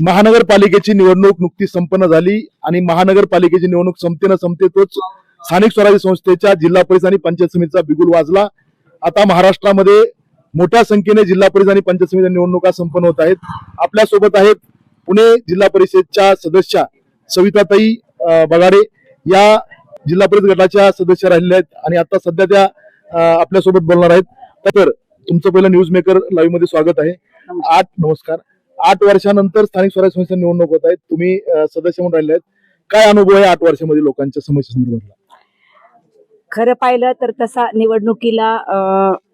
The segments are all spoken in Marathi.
महानगरपालिकेची निवडणूक नुकतीच संपन्न झाली आणि महानगरपालिकेची निवडणूक संपते न संपते तोच स्थानिक स्वराज्य संस्थेच्या जिल्हा परिषद आणि पंचायत समितीचा बिगुल वाजला. आता महाराष्ट्रामध्ये मोठ्या संख्येने जिल्हा परिषद आणि पंचायत समिती निवडणुका संपन्न होत आहेत. आपल्यासोबत आहेत पुणे जिल्हा परिषदच्या सदस्या सविताताई बगाडे. या जिल्हा परिषद गटाच्या सदस्य राहिलेल्या आहेत आणि आता सध्या त्या आपल्यासोबत बोलणार आहेत. तर तुमचं पहिलं न्यूज मेकर लाईव्हमध्ये स्वागत आहे. आठ नमस्कार. आठ वर्षानंतर स्थानिक स्वराज्य संस्था निवडणूक होत आहेत. तुम्ही सदस्य म्हणून राहिले आहेत. काय अनुभव आहे आठ वर्षामध्ये लोकांच्या समस्या संदर्भातला? खरं पाहिलं तर तसा निवडणुकीला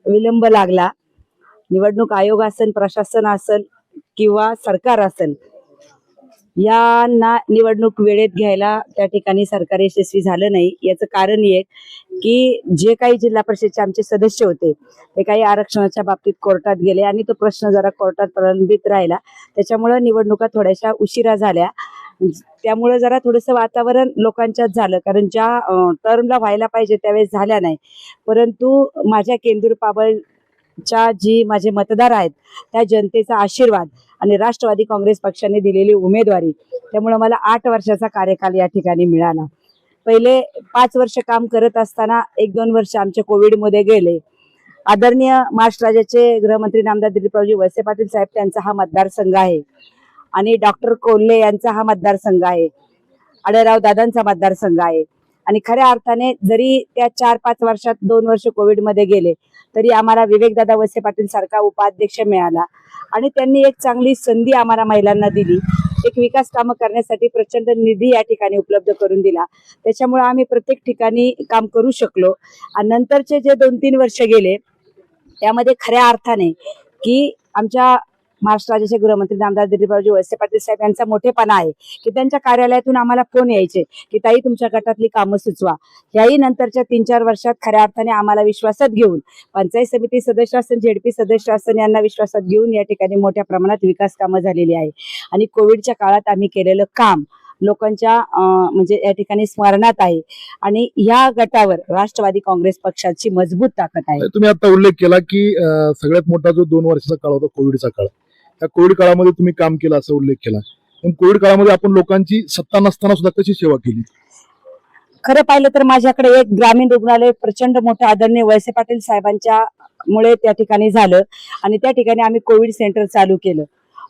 विलंब लागला. निवडणूक आयोग असेल प्रशासन असेल किंवा सरकार असेल यांना निवडणूक वेळेत घ्यायला त्या ठिकाणी सरकार यशस्वी झालं नाही. याचं कारण एक की जे काही जिल्हा परिषदचे आमचे सदस्य होते ते काही आरक्षणाच्या बाबतीत कोर्टात गेले आणि तो प्रश्न जरा कोर्टात प्रलंबित राहिला. त्याच्यामुळं निवडणुका थोड्याशा उशिरा झाल्या. त्यामुळे जरा थोडंसं वातावरण लोकांच्यात झालं. कारण ज्या टर्मला व्हायला पाहिजे त्यावेळेस झाल्या नाही. परंतु माझ्या केंदूर पाबळच्या जी माझे मतदार आहेत त्या जनतेचा आशीर्वाद आणि राष्ट्रवादी काँग्रेस पक्षाने दिलेली उमेदवारी. त्यामुळे मला आठ वर्षाचा कार्यकाल या ठिकाणी मिळाला. पहिले पाच वर्ष काम करत असताना एक दोन वर्ष आमचे कोविडमध्ये गेले. आदरणीय महाराष्ट्र गृहमंत्री नामदार दिलीपरावजी वळसे पाटील साहेब त्यांचा हा मतदारसंघ आहे. आणि डॉक्टर कोल्हे यांचा हा मतदारसंघ आहे. आढळराव दादांचा मतदारसंघ आहे. आणि खऱ्या अर्थाने जरी त्या चार पाच वर्षात दोन वर्ष कोविडमध्ये गेले तरी आम्हाला विवेकदादा वसे पाटील सारखा उपाध्यक्ष मिळाला. आणि त्यांनी एक चांगली संधी आम्हाला महिलांना दिली. एक विकास कामं करण्यासाठी प्रचंड निधी या ठिकाणी उपलब्ध करून दिला. त्याच्यामुळे आम्ही प्रत्येक ठिकाणी काम करू शकलो. आणि नंतरचे जे दोन तीन वर्ष गेले त्यामध्ये खऱ्या अर्थाने की आमच्या महाराष्ट्र राज्याचे गृहमंत्री नामदार दिलीपरावजी वळसे पाटील साहेब यांचा मोठेपणा आहे की त्यांच्या कार्यालयातून आम्हाला फोन यायचे की ताई तुमच्या गटातली कामं सुचवा. याही नंतरच्या तीन चार वर्षात खऱ्या अर्थाने आम्हाला विश्वासात घेऊन पंचायत समिती सदस्य असेल झेडपी सदस्य असेल यांना विश्वासात घेऊन या ठिकाणी मोठ्या प्रमाणात विकास कामं झालेली आहे. आणि कोविडच्या काळात आम्ही केलेलं काम लोकांच्या म्हणजे या ठिकाणी स्मरणात आहे. आणि या गटावर राष्ट्रवादी काँग्रेस पक्षाची मजबूत ताकद आहे. तुम्ही आता उल्लेख केला की सगळ्यात मोठा जो दोन वर्षाचा काळ होता कोविडचा काळ. त्या कोविड काळामध्ये तुम्ही काम केलं असा उल्लेख केला. पण कोविड काळामध्ये आपण लोकांची सत्ता नसताना सुद्धा कशी सेवा केली? खरं पाहिलं तर माझ्याकडे एक ग्रामीण रुग्णालय प्रचंड मोठं आदरणीय वळसे पाटील साहेबांच्या मुळे त्या ठिकाणी झालं आणि त्या ठिकाणी आम्ही कोविड सेंटर चालू केलं.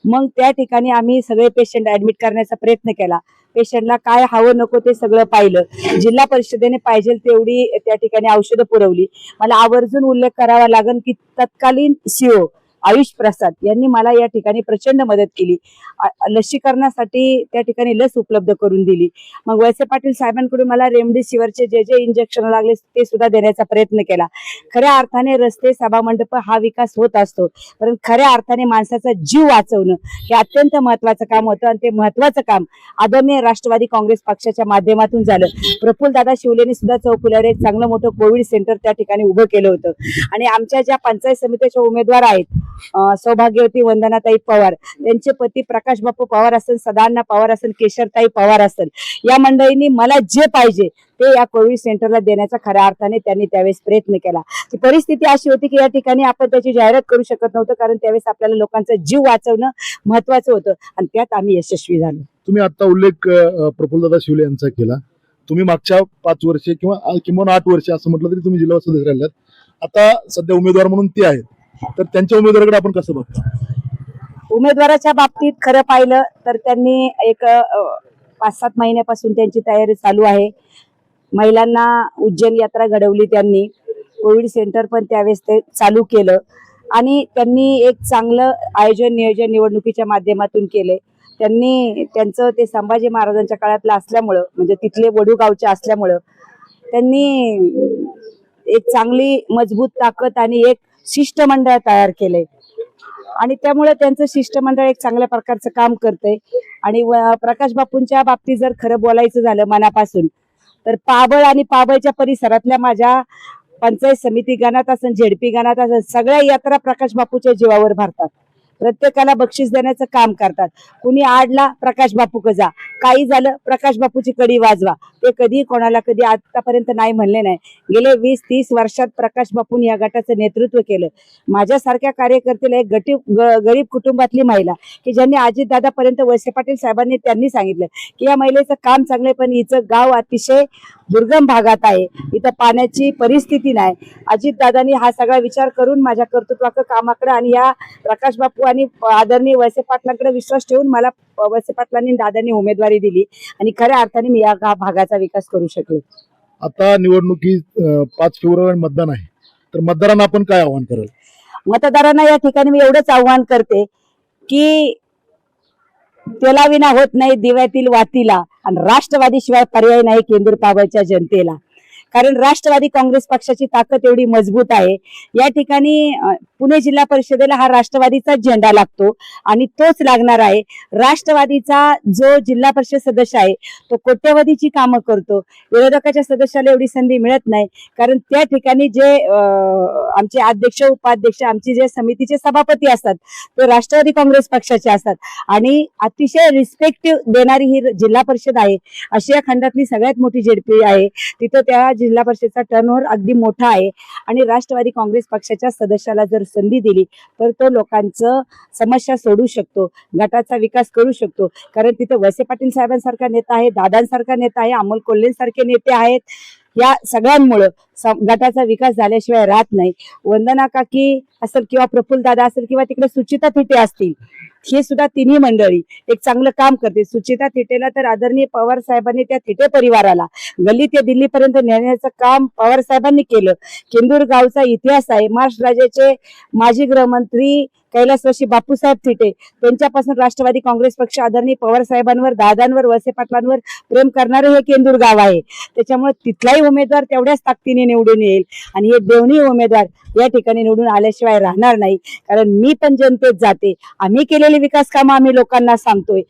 मग त्या ठिकाणी आम्ही सगळे पेशंट ऍडमिट करण्याचा प्रयत्न केला. पेशंटला काय हवं नको ते सगळं पाहिलं. जिल्हा परिषदेने पाहिजे तेवढी त्या ठिकाणी औषधं पुरवली. मला आवर्जून उल्लेख करावा लागेल की तत्कालीन सीओ आयुष प्रसाद यांनी मला या ठिकाणी प्रचंड मदत केली. लसीकरणासाठी त्या ठिकाणी लस उपलब्ध करून दिली. मग वळसे पाटील साहेबांकडून मला रेमडेसिवीरचे जे जे इंजेक्शन लागले ते सुद्धा देण्याचा प्रयत्न केला. खऱ्या अर्थाने रस्ते सभामंडप हा विकास होत असतो. परंतु खऱ्या अर्थाने माणसाचा जीव वाचवणं हे अत्यंत महत्वाचं काम होतं आणि ते महत्वाचं काम आदरणीय राष्ट्रवादी काँग्रेस पक्षाच्या माध्यमातून झालं. प्रफुल दादा शिवलेने सुद्धा चौफुल्यावर एक चांगलं मोठं कोविड सेंटर त्या ठिकाणी उभं केलं होतं. आणि आमच्या ज्या पंचायत समितीच्या उमेदवार आहेत सौभाग्यवती वंदनाताई पवार. त्यांचे पती प्रकाश बापू पवार असेल सदाना पवार असेल केशरताई पवार असेल. या मंडळींनी मला जे पाहिजे ते या कोविड सेंटरला देण्याचा खऱ्या अर्थाने त्यांनी त्यावेळेस प्रयत्न केला. ती परिस्थिती अशी होती की या ठिकाणी आपण त्याची जाहिरात करू शकत नव्हतं कारण त्यावेळेस आपल्याला लोकांचा जीव वाचवणं महत्वाचं होतं आणि त्यात आम्ही यशस्वी झालो. तुम्ही आता उल्लेख अं, प्रफुल्लदादा शिवले यांचा केला. तुम्ही मागच्या पाच वर्षे किंवा किमान आठ वर्षे असं म्हटलं तरी तुम्ही जिल्हा सदस्य राहिलात. आता सध्या उमेदवार म्हणून ते आहेत. तर त्यांच्या उमेदवाराकडे आपण कसं बघतो? उमेदवाराच्या बाबतीत खरं पाहिलं तर त्यांनी एक पाच सात महिन्यापासून त्यांची तयारी चालू आहे. महिलांना उज्जैन यात्रा घडवली त्यांनी. कोविड सेंटर पण त्यावेळेस ते चालू केलं. आणि त्यांनी एक चांगलं आयोजन नियोजन निवडणुकीच्या माध्यमातून केले. त्यांनी त्यांचं ते संभाजी महाराजांच्या काळातलं असल्यामुळं म्हणजे तिथले वडूगावचे असल्यामुळं त्यांनी एक चांगली मजबूत ताकद आणि एक शिष्टमंडळ तयार केलंय. आणि त्यामुळे त्यांचं शिष्टमंडळ एक चांगल्या प्रकारचं काम करतंय. आणि प्रकाश बापूंच्या बाबतीत जर खरं बोलायचं झालं मनापासून तर पाबळ आणि पाबळच्या परिसरातल्या माझ्या पंचायत समिती गणात असं झेडपी गणात असं सगळ्या यात्रा प्रकाश बापूच्या जीवावर भरतात. प्रत्येकाला बक्षीस देण्याचं काम करतात. कुणी आडला प्रकाश बापू जा. काही झालं प्रकाश बापूची कडी वाजवा. ते कधी कोणाला कधी आतापर्यंत नाही म्हणले नाही. गेले वीस तीस वर्षात प्रकाश बापून या गटाचं नेतृत्व केलं. माझ्यासारख्या कार्यकर्त्याला एक गटी ग- गरीब कुटुंबातली महिला की ज्यांनी अजितदादापर्यंत वळसे पाटील साहेबांनी त्यांनी सांगितलं की या महिलेचं काम चांगलं आहे पण हिचं गाव अतिशय दुर्गम भागात आहे. इथं पाण्याची परिस्थिती नाही. अजितदादांनी हा सगळा विचार करून माझ्या कर्तृत्वाक कामाकडे आणि या प्रकाश बापू आणि आदरणीय वळसे पाटलांकडे विश्वास ठेवून मला वळसे पाटलांनी दादांनी उमेदवारी दिली. आणि खऱ्या अर्थाने मी या भागाचा भागाचा विकास करू शकले? आता निवडणुकी पाच फेब्रुवारी मतदान आहे. तर मतदारांना आपण काय आव्हान कराल? मतदारांना या ठिकाणी मी एवढंच आव्हान करते की तेला विना होत नाही दिव्यातील वातीला आणि राष्ट्रवादी शिवाय पर्याय नाही केंद्र पावरच्या जनतेला. कारण राष्ट्रवादी काँग्रेस पक्षाची ताकद एवढी मजबूत आहे. या ठिकाणी पुणे जिल्हा परिषदेला हा राष्ट्रवादीचा झेंडा लागतो आणि तोच लागणार आहे. राष्ट्रवादीचा जो जिल्हा परिषद सदस्य आहे तो कोट्यवधीची कामं करतो. विरोधकाच्या सदस्याला एवढी संधी मिळत नाही. कारण त्या ठिकाणी जे आमचे अध्यक्ष उपाध्यक्ष आमचे जे समितीचे सभापती असतात ते राष्ट्रवादी काँग्रेस पक्षाचे असतात. आणि अतिशय रिस्पेक्टिव्ह देणारी ही जिल्हा परिषद आहे. आशिया खंडातली सगळ्यात मोठी जेडपी आहे. तिथं त्या जिल्हा परिषदचा टर्नओव्हर अगदी मोठा आहे. आणि राष्ट्रवादी काँग्रेस पक्षाच्या सदस्याला जर संधी दिली तर तो लोकांचं समस्या सोडू शकतो गटाचा विकास करू शकतो. कारण तिथे वैसे पाटील साहेबांसारखा नेता आहे दादांसारखा नेता आहे अमोल कोल्हेंसारखे नेते आहेत. या सगळ्यांमुळं गटाचा विकास झाल्याशिवाय राहत नाही. वंदना काकी असेल किंवा प्रफुल्ल दादा असेल किंवा तिकडे सुचिता थिटे असतील हे सुद्धा तिन्ही मंडळी एक चांगलं काम करते सुचिता थिटेला तर आदरणीय पवार साहेबांनी त्या थिटे परिवाराला गल्ली ते दिल्लीपर्यंत नेण्याचं काम पवार साहेबांनी केलं. केंदूर गावचा इतिहास आहे. महाराष्ट्र राज्याचे माजी गृहमंत्री कैलासवाशी बापूसाहेब थिटे त्यांच्यापासून राष्ट्रवादी काँग्रेस पक्ष आदरणीय पवार साहेबांवर दादांवर वळसे पाटलांवर प्रेम करणारं हे केंदूर गाव आहे. त्याच्यामुळे तिथलाही उमेदवार तेवढ्याच ताकदीने निवडून येईल. आणि हे दोन्ही उमेदवार या ठिकाणी निवडून आल्याशिवाय राहणार नाही. कारण मी पण जनतेत जाते. आम्ही केलेली विकास कामं आम्ही लोकांना सांगतोय.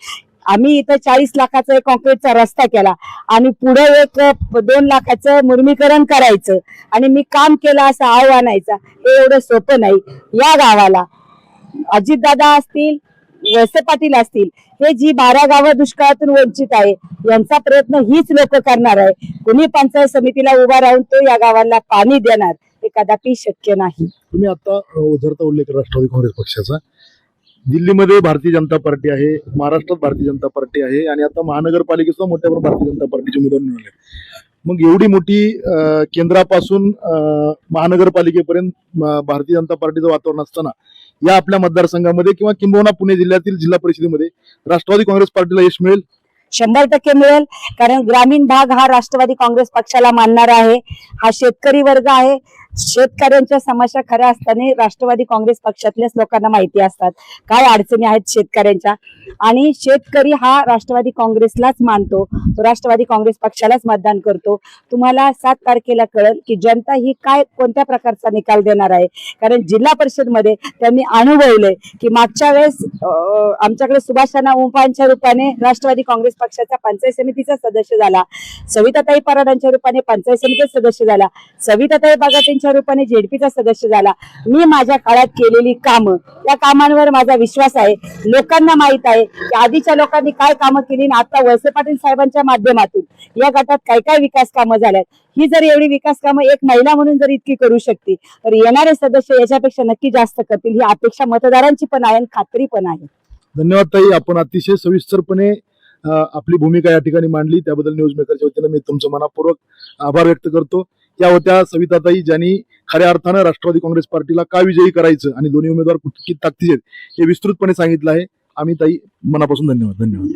आम्ही इथं चाळीस लाखाचा एक कॉन्क्रीटचा रस्ता केला. आणि पुढे एक दोन लाखाचं मुर्मीकरण करायचं. आणि मी काम केलं असं आव हे एवढं सोपं नाही. या गावाला अजितदादा असतील वळसे पाटील असतील हे जी बारा गावं दुष्काळातून वंचित आहे यांचा प्रयत्न हीच लोक करणार आहे. कुणी पंचायत समितीला उभा राहून तो या गावाला पाणी देणार हे कदापि शक्य नाही. तुम्ही आता उधरता उल्लेख राष्ट्रवादी काँग्रेस पक्षाचा. दिल्लीमध्ये भारतीय जनता पार्टी आहे महाराष्ट्रात भारतीय जनता पार्टी आहे आणि आता महानगरपालिकेत मोठ्या प्रमाणात भारतीय जनता पार्टीचे उमेदवार निवडले मग एवढी मोठी केंद्रापासून महानगरपालिकेपर्यंत भारतीय जनता पार्टीचं वातावरण असताना या आपल्या मतदारसंघामध्ये किंवा किंबहुना पुणे जिल्ह्यातील जिल्हा परिषदेमध्ये राष्ट्रवादी काँग्रेस पार्टीला यश मिळेल? शंभर टक्के मिळेल. कारण ग्रामीण भाग हा राष्ट्रवादी काँग्रेस पक्षाला मानणार आहे. हा शेतकरी वर्ग आहे. शेतकऱ्यांच्या समस्या खऱ्या असताना राष्ट्रवादी काँग्रेस पक्षातल्याच लोकांना माहिती असतात. काय अडचणी आहेत शेतकऱ्यांच्या? आणि शेतकरी हा राष्ट्रवादी काँग्रेसलाच मानतो. तो राष्ट्रवादी काँग्रेस पक्षालाच मतदान करतो. तुम्हाला सात तारखेला कळेल की जनता ही काय कोणत्या प्रकारचा निकाल देणार आहे? कारण जिल्हा परिषदमध्ये त्यांनी अनुभवलंय की मागच्या वेळेस अं, आमच्याकडे सुभाषाना उपांच्या रूपाने राष्ट्रवादी काँग्रेस पक्षाचा पंचायत समितीचा सदस्य झाला. सविताताई पराडांच्या रूपाने पंचायत समितीचा सदस्य झाला. सविताताई बागातींच्या रूपाने जेडपीचा सदस्य झाला. मी माझ्या काळात केलेली कामं. त्या कामांवर माझा विश्वास आहे. लोकांना माहीत आहे की आधीच्या लोकांनी काय कामं केली आणि आता वळसे पाटील साहेबांच्या माध्यमातून या गटात काय काय विकास कामं झाल्यात? ही जर एवढी विकास कामं एक महिला म्हणून जर इतकी करू शकते तर येणारे सदस्य याच्यापेक्षा नक्की जास्त करतील. ही अपेक्षा मतदारांची पण आहे आणि खात्री पण आहे. धन्यवाद ताई. आपण अतिशय सविस्तरपणे आपली भूमिका या ठिकाणी मांडली. त्याबद्दल न्यूज मेकरच्या वतीनं मी तुमचं मनापूर्वक आभार व्यक्त करतो. त्या होत्या सविताताई ज्यांनी खऱ्या अर्थानं राष्ट्रवादी काँग्रेस पार्टीला का विजयी करायचं आणि दोन्ही उमेदवार किती ताकदीचे आहेत हे विस्तृतपणे सांगितलं आहे. आम्ही ताई मनापासून धन्यवाद धन्यवाद.